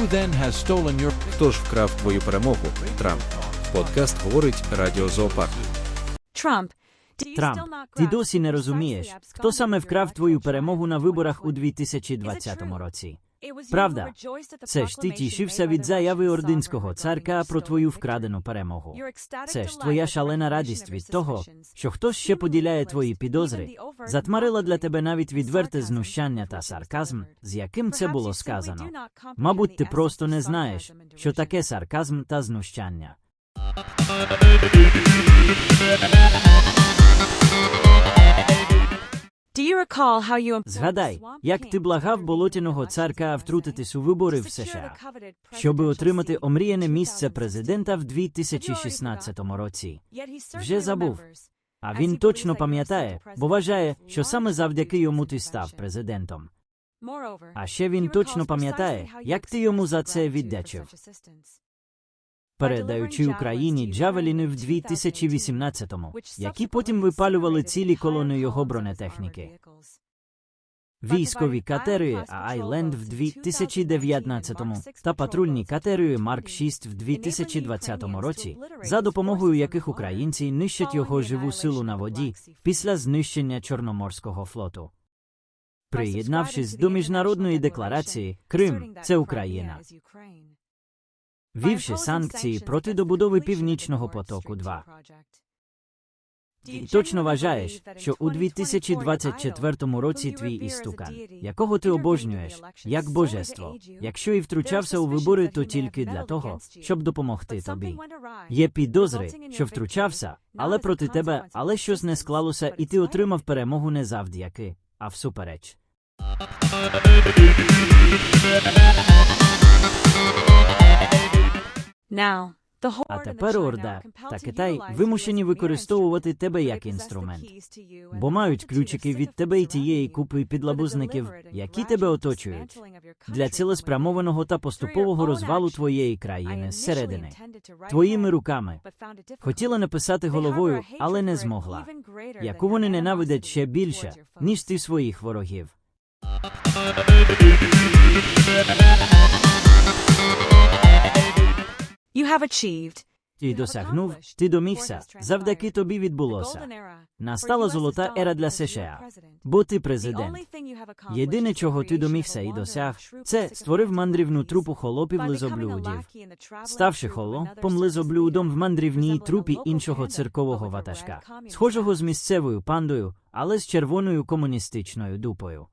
then has stolen your Хто ж вкрав твою перемогу? Трамп. Подкаст говорить Радіо Зоопарк. Трамп, Трамп, ти досі не розумієш, хто саме вкрав твою перемогу на виборах у 2020 році. Правда, Це ж ти тішився від заяви ординського царка про твою вкрадену перемогу. Це ж твоя шалена радість від того, що хтось ще поділяє твої підозри, затмарила для тебе навіть відверте знущання та сарказм, з яким це було сказано. Мабуть, ти просто не знаєш, що таке сарказм та знущання. Згадай, як ти благав болотяного царка втрутитись у вибори в США, щоби отримати омріяне місце президента в 2016 році. Вже забув. А він точно пам'ятає, бо вважає, що саме завдяки йому ти став президентом. А ще він точно пам'ятає, як ти йому за це віддячив. Передаючи Україні джавеліни в 2018-му, які потім випалювали цілі колони його бронетехніки. Військові катери Айленд в 2019-му та патрульні катери Марк 6 в 2020 році, за допомогою яких українці нищать його живу силу на воді після знищення Чорноморського флоту. Приєднавшись до міжнародної декларації, Крим це Україна. Ввівши санкції проти добудови Північного потоку 2 Ти точно вважаєш, що у 2024 році твій істукан, якого ти обожнюєш, як божество, якщо і втручався у вибори, то тільки для того, щоб допомогти тобі. Є підозри, що втручався, але проти тебе, але щось не склалося, і ти отримав перемогу не завдяки, а всупереч. А тепер Орда. та Китай вимушені використовувати тебе як інструмент, бо мають ключики від тебе і тієї купи підлабузників, які тебе оточують, для цілеспрямованого та поступового розвалу твоєї країни зсередини. Твоїми руками. хотіла написати головою, але не змогла, яку вони ненавидять ще більше, ніж ти своїх ворогів. Ти досягнув, ти домігся, завдяки тобі відбулося. Настала золота ера для США, бо ти президент. Єдине, чого ти домігся і досяг, це створив мандрівну трупу холопів лизоблюдів. Ставши холопом лизоблюдом в мандрівній трупі іншого циркового ватажка, схожого з місцевою пандою, але з червоною комуністичною дупою.